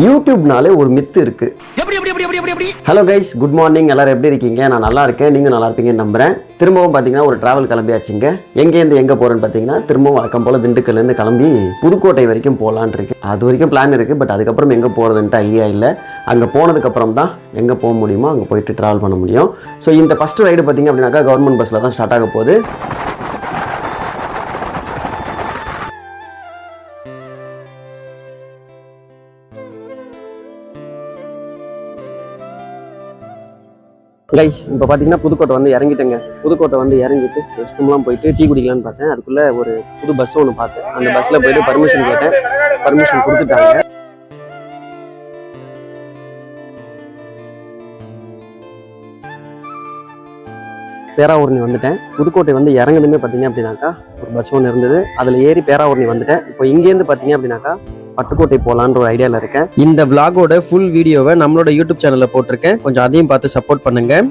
யூடியூப்னாலே ஒரு மித்து இருக்கு. Hello guys good morning எல்லாரும் எப்படி இருக்கீங்க? நான் நல்லா இருக்கேன். நீங்கள் நல்லா இருப்பீங்கன்னு நம்புறேன். திரும்பவும் பார்த்தீங்கன்னா ஒரு டிராவல் கிளம்பியாச்சுங்க. எங்கேருந்து எங்கே போகிறேன்னு பார்த்தீங்கன்னா திரும்பவும் வழக்கம் போல் திண்டுக்கல்லேருந்து கிளம்பி புதுக்கோட்டை வரைக்கும் போகலான் இருக்கு அது வரைக்கும் பிளான் இருக்குது பட் அதுக்கப்புறம் எங்கே போகிறதுன்ட்டு ஐடியா இல்லை. அங்கே போனதுக்கப்புறம் தான் எங்கே போக முடியுமோ அங்கே போயிட்டு ட்ராவல் பண்ண முடியும். ஸோ இந்த ஃபஸ்ட் ரைடு பார்த்தீங்க அப்படின்னாக்கா கவர்மெண்ட் பஸ்ஸில் தான் ஸ்டார்ட் ஆக போகுது. கைஸ் இப்போ பார்த்தீங்கன்னா புதுக்கோட்டை வந்து இறங்கிட்டேங்க. புதுக்கோட்டை வந்து இறங்கிட்டு ரெஸ்ட் ரூம்லாம் போயிட்டு டீ குடிக்கலான்னு பார்த்தேன். அதுக்குள்ளே ஒரு புது பஸ் ஒன்று பார்த்தேன். அந்த பஸ்ஸில் போயிட்டு பர்மிஷன் கேட்டேன். பர்மிஷன் கொடுத்துட்டாங்க. பேராவூரணி வந்துட்டேன். புதுக்கோட்டை வந்து இறங்குதுமே பார்த்தீங்க அப்படின்னாக்கா ஒரு பஸ் ஒன்று இருந்தது. அதில் ஏறி பேராவூரணி வந்துட்டேன். இப்போ இங்கேருந்து பார்த்தீங்க அப்படின்னாக்கா பட்டுக்கோட்டை போகலான்ற ஒரு ஐடியாவில் இருக்கேன். இந்த விளாகோட ஃபுல் வீடியோவை நம்மளோட யூடியூப் சேனலில் போட்டிருக்கேன். கொஞ்சம் அதையும் பார்த்து சப்போர்ட் பண்ணுங்க.